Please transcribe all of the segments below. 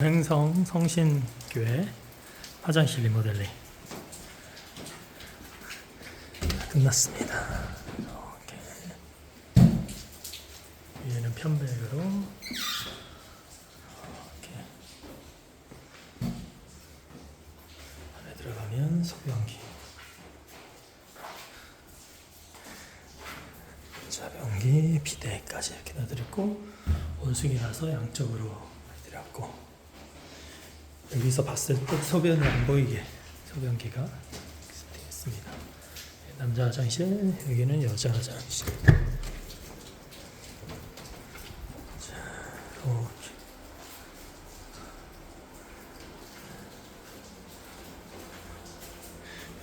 행성 성신교회 화장실 리모델링. 끝났습니다. 이렇게 위에는 편백으로. 이렇게 안에 들어가면 소변기. 자변기 비데까지 이렇게 놔드렸고 온수기라서 양쪽으로 해드렸고 여기서 봤을 때 소변이 안 보이게 소변기가 세팅했습니다. 남자 화장실, 여기는 여자 화장실. 자, 이렇게.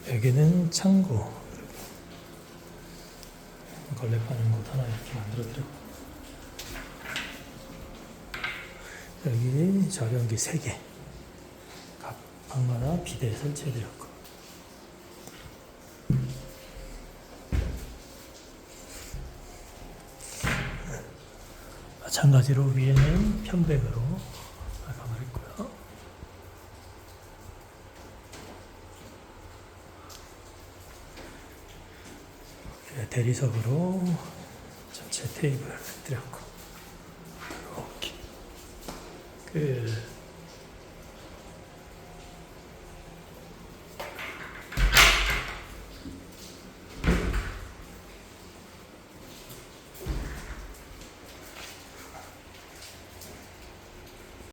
여기는 창고. 걸레 파는 곳 하나 이렇게 만들어 드렸고. 여기 자변기 3개. 각 방마다 비대 설치해드렸고 마찬가지로 위에는 편백으로 마감을 했고요. 네, 대리석으로 전체 테이블 드렸고 이렇게 끝.